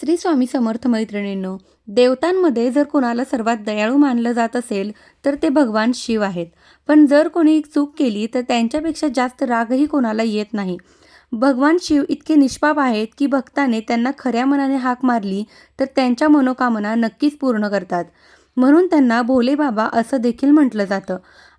श्री स्वामी समर्थ मैत्रिणींनो देवतांमध्ये जर कोणाला सर्वात दयाळू मानलं जात असेल तर ते भगवान शिव आहेत. पण जर कोणी चूक केली तर त्यांच्यापेक्षा जास्त रागही कोणाला येत नाही. भगवान शिव इतके निष्पाप आहेत की भक्ताने त्यांना खऱ्या मनाने हाक मारली तर त्यांच्या मनोकामना नक्कीच पूर्ण करतात. म्हणून त्यांना भोले बाबा असं देखील म्हटलं जातं.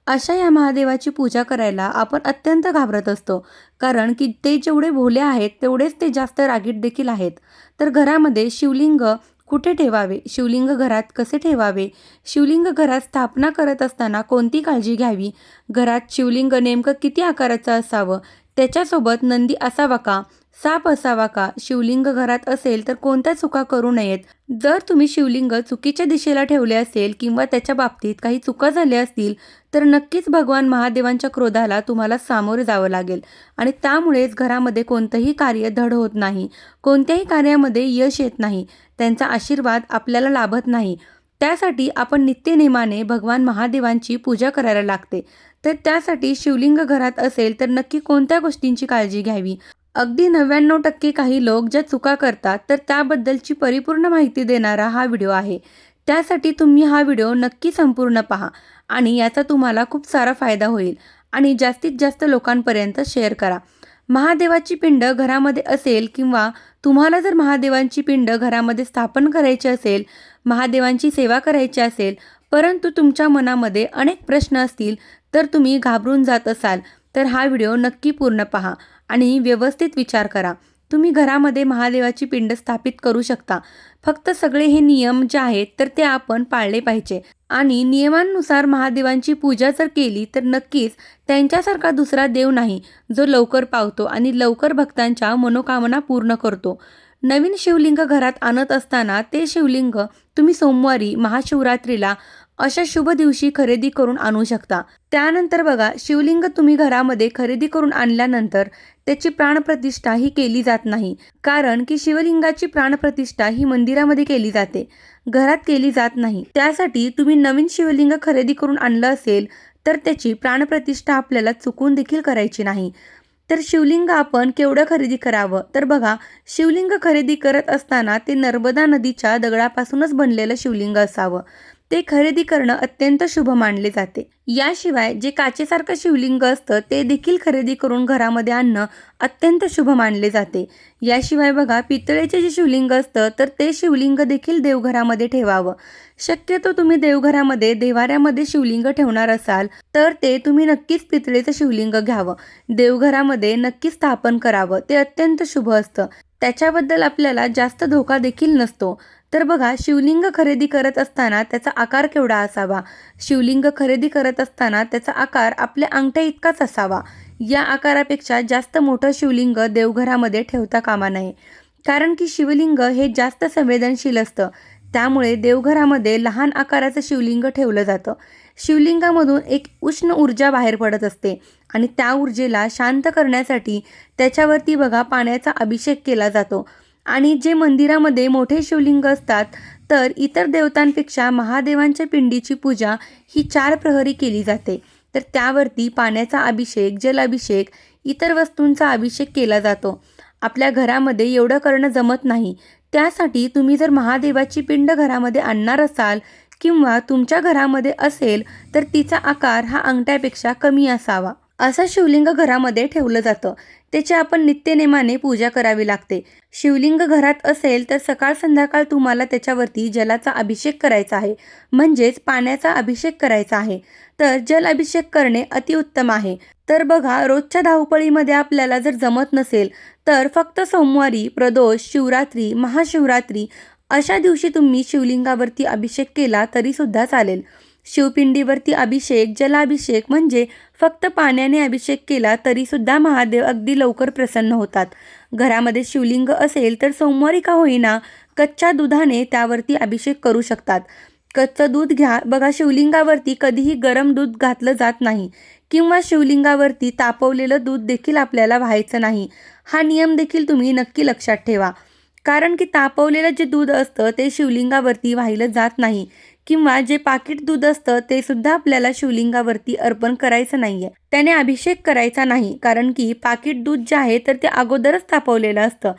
अशा या महादेवाची पूजा करायला आपण अत्यंत घाबरत असतो. कारण की ते जेवढे भोले आहेत तेवढेच ते जास्त रागीट देखील आहेत. तर घरामध्ये शिवलिंग कुठे ठेवावे? शिवलिंग घरात कसे ठेवावे? शिवलिंग घरात स्थापना करत असताना कोणती काळजी घ्यावी? घरात शिवलिंग नेमकं किती आकाराचं असावं? त्याच्यासोबत नंदी असावा का? साप असावा का? शिवलिंग घरात असेल तर कोणत्या चुका करू नयेत? जर तुम्ही शिवलिंग चुकीच्या दिशेला ठेवले असेल किंवा त्याच्या बाबतीत काही चुका झाल्या असतील तर नक्कीच भगवान महादेवांच्या क्रोधाला तुम्हाला सामोरे जावं लागेल. आणि त्यामुळेच घरामध्ये कोणतंही कार्य धड होत नाही. कोणत्याही कार्यामध्ये यश येत नाही. त्यांचा आशीर्वाद आपल्याला लाभत नाही. त्यासाठी आपण नित्यनेमाने भगवान महादेवांची पूजा करायला लागते. तर त्यासाठी शिवलिंग घरात असेल तर नक्की कोणत्या गोष्टींची काळजी घ्यावी? अगदी नव्याण्णव टक्के काही लोक ज्या चुका करतात तर त्याबद्दलची परिपूर्ण माहिती देणारा हा व्हिडिओ आहे. त्यासाठी तुम्ही हा व्हिडिओ नक्की संपूर्ण पहा आणि याचा तुम्हाला खूप सारा फायदा होईल आणि जास्तीत जास्त लोकांपर्यंत शेअर करा. महादेवाची पिंड घरामध्ये असेल किंवा तुम्हाला जर महादेवांची पिंड घरामध्ये स्थापन करायची असेल महादेवांची सेवा करायची असेल परंतु तुमच्या मनामध्ये अनेक प्रश्न असतील तर तुम्ही घाबरून जात असाल तर हा व्हिडिओ नक्की पूर्ण पहा आणि व्यवस्थित विचार करा. तुम्ही घरामध्ये महादेवाची पिंड स्थापित करू शकता. फक्त सगळे हे नियम जे आहेत तर ते आपण पाळले पाहिजे. आणि नियमांनुसार महादेवांची पूजा जर केली तर नक्कीच त्यांच्यासारखा दुसरा देव नाही जो लवकर पावतो आणि लवकर भक्तांच्या मनोकामना पूर्ण करतो. नवीन शिवलिंग घरात आणत असताना ते शिवलिंग तुम्ही सोमवारी महाशिवरात्रीला अशा शुभ दिवशी खरेदी करून आणू शकता. त्यानंतर बघा शिवलिंग तुम्ही घरामध्ये खरेदी करून आणल्यानंतर त्याची प्राणप्रतिष्ठा ही केली जात नाही. कारण की शिवलिंगाची प्राणप्रतिष्ठा ही मंदिरामध्ये केली जाते. घरात केली जात नाही. त्यासाठी तुम्ही नवीन शिवलिंग खरेदी करून आणलं असेल तर त्याची प्राणप्रतिष्ठा आपल्याला चुकून देखील करायची नाही. तर शिवलिंग आपण केवढं खरेदी करावं? तर बघा शिवलिंग खरेदी करत असताना ते नर्मदा नदीच्या दगडापासूनच बनलेलं शिवलिंग असावं. ते खरेदी करणं अत्यंत शुभ मानले जाते. याशिवाय जे काचेसारखं शिवलिंग असतं ते देखील खरेदी करून घरामध्ये आणणं अत्यंत शुभ मानले जाते. याशिवाय बघा पितळेचे जे शिवलिंग असतं तर ते शिवलिंग देखील देवघरामध्ये ठेवावं. शक्यतो तुम्ही देवघरामध्ये देवाऱ्यामध्ये शिवलिंग ठेवणार असाल तर ते तुम्ही नक्कीच पितळेचं शिवलिंग घ्यावं. देवघरामध्ये नक्कीच स्थापन करावं ते अत्यंत शुभ असतं. त्याच्याबद्दल आपल्याला जास्त धोका देखील नसतो. तर बघा शिवलिंग खरेदी करत असताना त्याचा आकार केवढा असावा? शिवलिंग खरेदी करत असताना त्याचा आकार आपल्या अंगठ्या इतकाच असावा? या आकारापेक्षा जास्त मोठं शिवलिंग देवघरामध्ये ठेवता कामा नये. कारण की शिवलिंग हे जास्त संवेदनशील असतं. त्यामुळे देवघरामध्ये लहान आकाराचं शिवलिंग ठेवलं जातं. शिवलिंगामधून एक उष्ण ऊर्जा बाहेर पडत असते आणि त्या ऊर्जेला शांत करण्यासाठी त्याच्यावरती बघा पाण्याचा अभिषेक केला जातो. आणि जे मंदिरामध्ये मोठे शिवलिंग असतात तर इतर देवतांपेक्षा महादेवांच्या पिंडीची पूजा ही चार प्रहरी केली जाते. तर त्यावरती पाण्याचा अभिषेक जलाभिषेक इतर वस्तूंचा अभिषेक केला जातो. आपल्या घरामध्ये एवढं करणं जमत नाही. त्यासाठी तुम्ही जर महादेवाची पिंड घरामध्ये आणणार असाल किंवा तुमच्या घरामध्ये असेल तर तिचा आकार हा अंगठ्यापेक्षा कमी असावा. असं शिवलिंग घरामध्ये ठेवलं जातं. त्याची आपण नित्यनेमाने पूजा करावी लागते. शिवलिंग घरात असेल तर सकाळ संध्याकाळ तुम्हाला त्याच्यावरती जलाचा अभिषेक करायचा आहे. म्हणजेच पाण्याचा अभिषेक करायचा आहे. तर जल अभिषेक करणे अतिउत्तम आहे. तर बघा रोजच्या धावपळीमध्ये आपल्याला जर जमत नसेल तर फक्त सोमवारी प्रदोष शिवरात्री महाशिवरात्री अशा दिवशी तुम्ही शिवलिंगावरती अभिषेक केला तरीसुद्धा चालेल. शिवपिंडीवरती अभिषेक जलाभिषेक म्हणजे फक्त पाण्याने अभिषेक केला तरीसुद्धा महादेव अगदी लवकर प्रसन्न होतात. घरामध्ये शिवलिंग असेल तर सोमवारी का होईना कच्च्या दुधाने त्यावरती अभिषेक करू शकतात. कच्चं दूध घ्या बघा शिवलिंगावरती कधीही गरम दूध घातलं जात नाही किंवा शिवलिंगावरती तापवलेलं दूध देखील आपल्याला व्हायचं नाही. हा नियम देखील तुम्ही नक्की लक्षात ठेवा. कारण की तापवलेलं जे दूध असतं ते शिवलिंगावरती वाहिलं जात नाही. किंवा जे पाकिट दूध असतं ते सुद्धा आपल्याला शिवलिंगावरती अर्पण करायचं नाही आहे त्याने अभिषेक करायचा नाही कारण की पाकिट दूध जे आहे तर ते अगोदरच तापवलेलं असतं.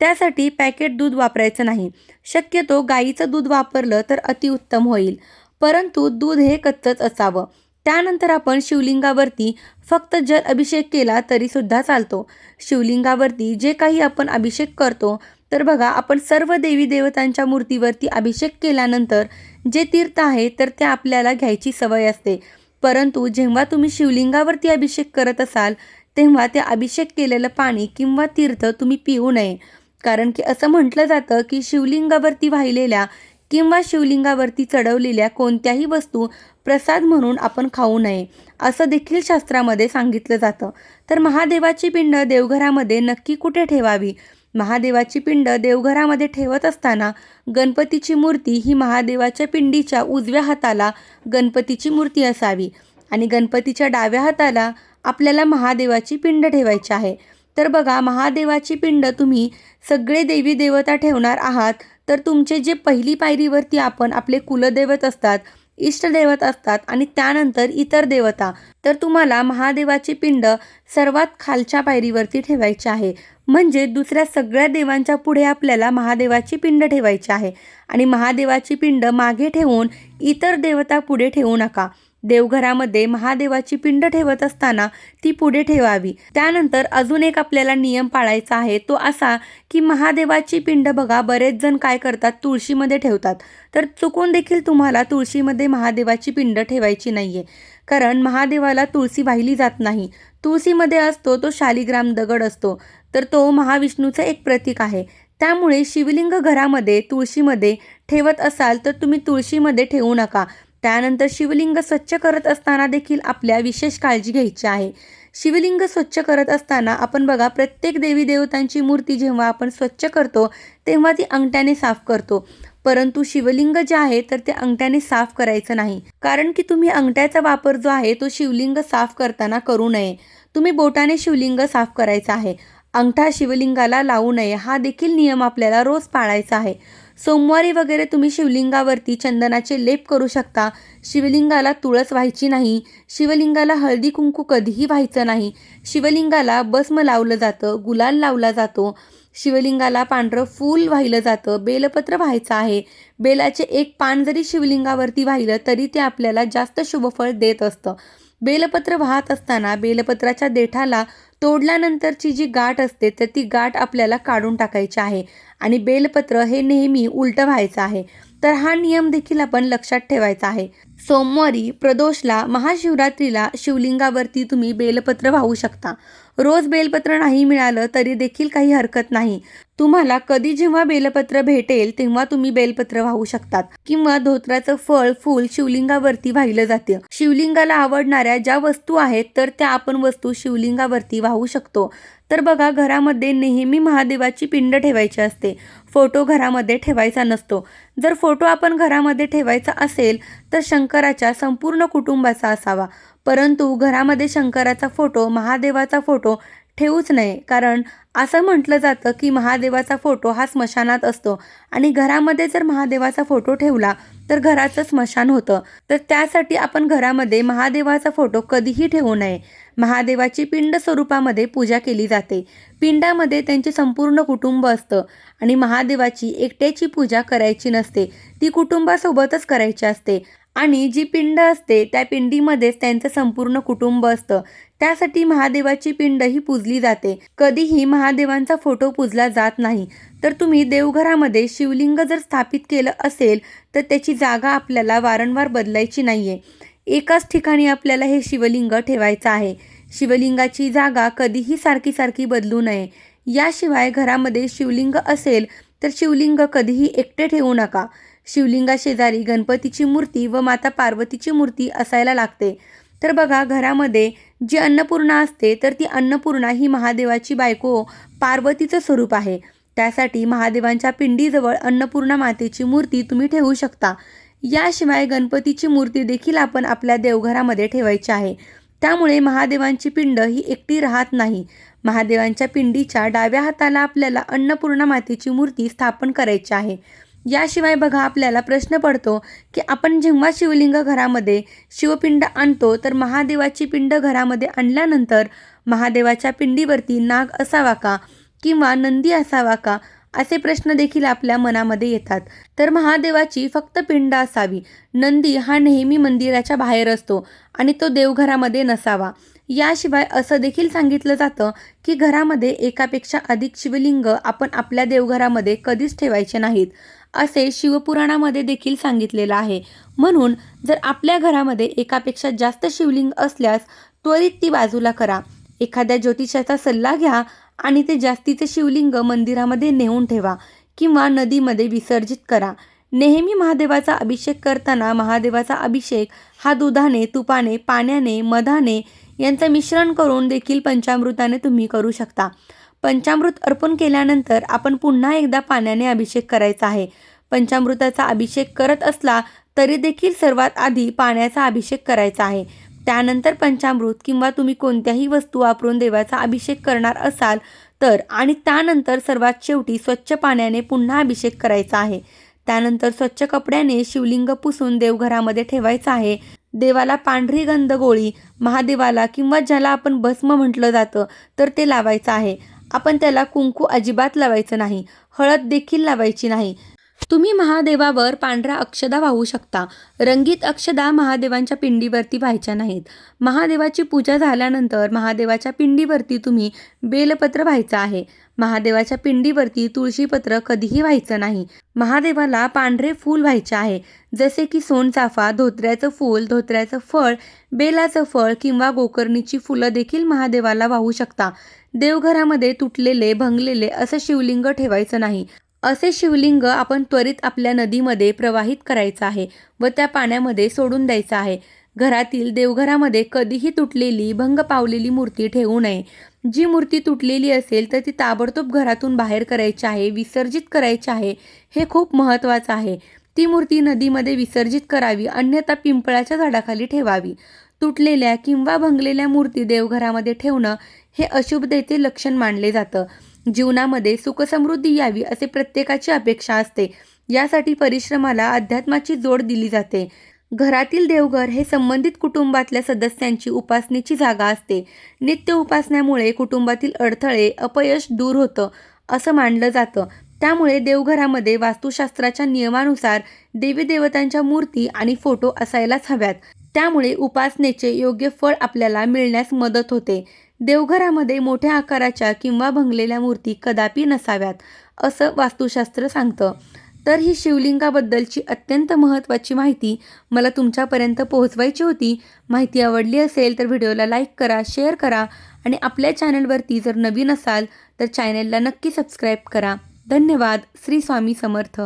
त्यासाठी पॅकेट दूध वापरायचं नाही. शक्यतो गाईचं दूध वापरलं तर अतिउत्तम होईल. परंतु दूध हे कच्चंच असावं. त्यानंतर आपण शिवलिंगावरती फक्त जल अभिषेक केला तरीसुद्धा चालतो. शिवलिंगावरती जे काही आपण अभिषेक करतो तर बघा आपण सर्व देवी देवतांच्या मूर्तीवरती अभिषेक केल्यानंतर जे तीर्थ आहे तर ते आपल्याला घ्यायची सवय असते. परंतु जेव्हा तुम्ही शिवलिंगावरती अभिषेक करत असाल तेव्हा ते अभिषेक केलेलं पाणी किंवा तीर्थ तुम्ही पिऊ नये. कारण की असं म्हटलं जातं की शिवलिंगावरती वाहिलेल्या किंवा शिवलिंगावरती चढवलेल्या कोणत्याही वस्तू प्रसाद म्हणून आपण खाऊ नये असं देखील शास्त्रामध्ये सांगितलं जातं. तर महादेवाची पिंड देवघरामध्ये नक्की कुठे ठेवावी? महादेवाची पिंड देवघरामध्ये ठेवत असताना गणपतीची मूर्ती ही महादेवाच्या पिंडीच्या उजव्या हाताला गणपतीची मूर्ती असावी. आणि गणपतीच्या डाव्या हाताला आपल्याला महादेवाची पिंड ठेवायची आहे. तर बघा महादेवाची पिंड तुम्ही सगळे देवी देवता ठेवणार आहात. तर तुमचे जे पहिली पायरीवरती आपण आपले कुलदैवत असतात इष्टदैवत असतात आणि त्यानंतर इतर देवता. तर तुम्हाला महादेवाची पिंड सर्वात खालच्या पायरीवरती ठेवायची आहे. म्हणजे दुसऱ्या सगळ्या देवांच्या पुढे आपल्याला महादेवाची पिंड ठेवायची आहे. आणि महादेवाची पिंड मागे ठेवून इतर देवता पुढे ठेवू नका. देवघरामध्ये महादेवाची पिंड ठेवत असताना ती पुढे ठेवावी. त्यानंतर अजून एक आपल्याला नियम पाळायचा आहे तो असा की महादेवाची पिंड बघा बरेच जण काय करतात? तुळशीमध्ये ठेवतात. तर चुकून देखील तुम्हाला तुळशीमध्ये महादेवाची पिंड ठेवायची नाहीये. कारण महादेवाला तुळशी वाहिली जात नाही. तुळशीमध्ये असतो तो शालिग्राम दगड असतो. तर तो महाविष्णूचं एक प्रतीक आहे. त्यामुळे शिवलिंग घरामध्ये तुळशीमध्ये ठेवत असाल तर तुम्ही तुळशीमध्ये ठेवू नका. त्यानंतर शिवलिंग स्वच्छ करत असताना देखील आपल्या विशेष काळजी घ्यायची आहे. शिवलिंग स्वच्छ करत असताना आपण बघा प्रत्येक देवी देवतांची मूर्ती जेव्हा आपण स्वच्छ करतो तेव्हा ती अंगठ्याने साफ करतो. परंतु शिवलिंग जे आहे तर ते अंगठ्याने साफ करायचं नाही. कारण की तुम्ही अंगठ्याचा वापर जो आहे तो शिवलिंग साफ करताना करू नये. तुम्ही बोटाने शिवलिंग साफ करायचा आहे. अंगठा शिवलिंगाला लावू नये हा देखील नियम आपल्याला रोज पाळायचा आहे. सोमवारी वगैरे तुम्ही शिवलिंगावरती चंदनाचे लेप करू शकता. शिवलिंगाला तुळस व्हायची नाही. शिवलिंगाला हळदी कुंकू कधीही व्हायचं नाही. शिवलिंगाला भस्म लावलं जातं गुलाल लावला जातो. शिवलिंगाला पांढरं फूल वाहिलं जातं बेलपत्र व्हायचं आहे. बेलाचे एक पान जरी शिवलिंगावरती वाहिलं तरी ते आपल्याला जास्त शुभफळ देत असतं. बेलपत्र वाहत असताना बेलपत्राच्या देठाला तोडल्यानंतरची जी गाठ असते तर ती गाठ आपल्याला काढून टाकायची आहे. आणि बेलपत्र हे नेहमी उलटं व्हायचं आहे. तर हा नियम देखील आपण लक्षात ठेवायचा आहे. सोमवारी प्रदोषला महाशिवरात्रीला शिवलिंगावरती तुम्ही बेलपत्र वाहू शकता. रोज बेलपत्र नाही मिळालं तरी देखील काही हरकत नाही. तुम्हाला कधी जेव्हा बेलपत्र भेटेल तेव्हा तुम्ही बेलपत्र वाहू शकतात. किंवा धोत्राचं फळ फूल शिवलिंगावरती वाहिलं जाते. शिवलिंगाला आवडणाऱ्या ज्या वस्तू आहेत तर त्या आपण वस्तू शिवलिंगावरती वाहू शकतो. तर बघा घरामध्ये नेहमी महादेवाची पिंड ठेवायची असते. फोटो घरामध्ये ठेवायचा नसतो. जर फोटो आपण घरामध्ये ठेवायचा असेल तर शंकराच्या संपूर्ण कुटुंबाचा असावा. परंतु घरामध्ये शंकराचा फोटो महादेवाचा फोटो ठेवूच नये. कारण असं म्हटलं जातं की महादेवाचा फोटो हा स्मशानात असतो आणि घरामध्ये जर महादेवाचा फोटो ठेवला तर घराचं स्मशान होतं. तर त्यासाठी आपण घरामध्ये महादेवाचा फोटो कधीही ठेवू नये. महादेवाची पिंड स्वरूपामध्ये पूजा केली जाते. पिंडामध्ये त्यांचे संपूर्ण कुटुंब असतं आणि महादेवाची एकट्याची पूजा करायची नसते. ती कुटुंबासोबतच करायची असते. आणि जी पिंड असते त्या पिंडीमध्येच त्यांचं संपूर्ण कुटुंब असतं. त्यासाठी महादेवाची पिंड ही पूजली जाते. कधीही महादेवांचा फोटो पूजला जात नाही. तर तुम्ही देवघरामध्ये शिवलिंग जर स्थापित केलं असेल तर त्याची जागा आपल्याला वारंवार बदलायची नाही आहे एकाच ठिकाणी आपल्याला हे शिवलिंग ठेवायचं आहे. शिवलिंगाची जागा कधीही सारखी सारखी बदलू नये. याशिवाय घरामध्ये शिवलिंग असेल तर शिवलिंग कधीही एकटे ठेवू नका. शिवलिंगाशेजारी गणपतीची मूर्ती व माता पार्वतीची मूर्ती असायला लागते. तर बघा घरामध्ये जी अन्नपूर्णा असते तर ती अन्नपूर्णा ही महादेवाची बायको पार्वतीचं स्वरूप आहे. त्यासाठी महादेवांच्या पिंडीजवळ अन्नपूर्णा मातेची मूर्ती तुम्ही ठेवू शकता. याशिवाय गणपतीची मूर्ती देखील आपण आपल्या देवघरामध्ये ठेवायची आहे. त्यामुळे महादेवांची पिंड ही एकटी राहत नाही. महादेवांच्या पिंडीच्या डाव्या हाताला आपल्याला अन्नपूर्णा मातेची मूर्ती स्थापन करायची आहे. याशिवाय बघा आपल्याला प्रश्न पडतो की आपण जेव्हा शिवलिंग घरामध्ये शिवपिंड आणतो तर महादेवाची पिंड घरामध्ये आणल्यानंतर महादेवाच्या पिंडीवरती नाग असावा का किंवा नंदी असावा का असे प्रश्न देखील आपल्या मनामध्ये येतात. तर महादेवाची फक्त पिंड असावी. नंदी हा नेहमी मंदिराच्या बाहेर असतो आणि तो देवघरामध्ये नसावा. याशिवाय असं देखील सांगितलं जातं की घरामध्ये एकापेक्षा अधिक शिवलिंग आपण आपल्या देवघरामध्ये कधीच ठेवायचे नाहीत. असे शिवपुराणामध्ये देखील सांगितलेलं आहे. म्हणून जर आपल्या घरामध्ये एकापेक्षा जास्त शिवलिंग असल्यास त्वरित ती बाजूला करा. एखाद्या ज्योतिषाचा सल्ला घ्या आणि ते जास्तीचे शिवलिंग मंदिरामध्ये नेऊन ठेवा किंवा नदीमध्ये विसर्जित करा. नेहमी महादेवाचा अभिषेक करताना महादेवाचा अभिषेक हा दुधाने तुपाने पाण्याने मधाने यांचं मिश्रण करून देखील पंचामृताने तुम्ही करू शकता. पंचामृत अर्पण केल्यानंतर आपण पुन्हा एकदा पाण्याने अभिषेक करायचा आहे. पंचामृताचा अभिषेक करत असला तरी देखील सर्वात आधी पाण्याचा अभिषेक करायचा आहे. त्यानंतर पंचामृत किंवा तुम्ही कोणत्याही वस्तू वापरून देवाचा अभिषेक करणार असाल तर आणि त्यानंतर सर्वात शेवटी स्वच्छ पाण्याने पुन्हा अभिषेक करायचा आहे. त्यानंतर स्वच्छ कपड्याने शिवलिंग पुसून देवघरामध्ये ठेवायचं आहे. देवाला पांढरी गंध गोळी महादेवाला किंवा ज्याला आपण भस्म म्हटलं जातं तर ते लावायचं आहे. आपण त्याला कुंकू अजिबात लावायचं नाही हळद देखील लावायची नाही. तुम्ही महादेवावर पांढऱ्या अक्षदा वाहू शकता. रंगीत अक्षदा महादेवांच्या पिंडीवरती व्हायच्या नाहीत. महादेवाची पूजा झाल्यानंतर महादेवाच्या पिंडीवरती तुम्ही बेलपत्र व्हायचं आहे. महादेवाच्या पिंडीवरती तुळशीपत्र कधीही व्हायचं नाही. महादेवाला पांढरे फूल व्हायचे आहे. जसे की सोनचाफा धोत्र्याचं फूल धोत्र्याचं फळ बेलाचं फळ किंवा गोकर्णीची फुलं देखील महादेवाला वाहू शकता. देवघरामध्ये तुटलेले भंगलेले असं शिवलिंग ठेवायचं नाही. असे शिवलिंग आपण त्वरित आपल्या नदीमध्ये प्रवाहित करायचं आहे व त्या पाण्यामध्ये सोडून द्यायचं आहे. घरातील देवघरामध्ये कधीही तुटलेली भंग पावलेली मूर्ती ठेवू नये. जी मूर्ती तुटलेली असेल तर ती ताबडतोब घरातून बाहेर करायची आहे विसर्जित करायची आहे हे खूप महत्त्वाचं आहे. ती मूर्ती नदीमध्ये विसर्जित करावी अन्यथा पिंपळाच्या झाडाखाली ठेवावी. तुटलेल्या किंवा भंगलेल्या मूर्ती देवघरामध्ये ठेवणं हे अशुभतेचे लक्षण मानले जातं. जीवनामध्ये सुखसमृद्धी यावी असे प्रत्येकाची अपेक्षा असते. यासाठी परिश्रमाला अध्यात्माची जोड दिली जाते. घरातील देवघर हे संबंधित कुटुंबातल्या सदस्यांची उपासनेची जागा असते. नित्य उपासण्यामुळे कुटुंबातील अडथळे अपयश दूर होतं असं मानलं जातं. त्यामुळे देवघरामध्ये वास्तुशास्त्राच्या नियमानुसार देवी देवतांच्या मूर्ती आणि फोटो असायलाच हव्यात. त्यामुळे उपासनेचे योग्य फळ आपल्याला मिळण्यास मदत होते. देवघरामध्ये मोठ्या आकाराच्या किंवा भंगलेल्या मूर्ती कदापि नसाव्यात असं वास्तुशास्त्र सांगतं. तर ही शिवलिंगाबद्दलची अत्यंत महत्त्वाची माहिती मला तुमच्यापर्यंत पोहोचवायची होती. माहिती आवडली असेल तर व्हिडिओला लाईक करा शेअर करा आणि आपल्या चॅनलवरती जर नवीन असाल तर चॅनलला नक्की सबस्क्राईब करा. धन्यवाद. श्री स्वामी समर्थ.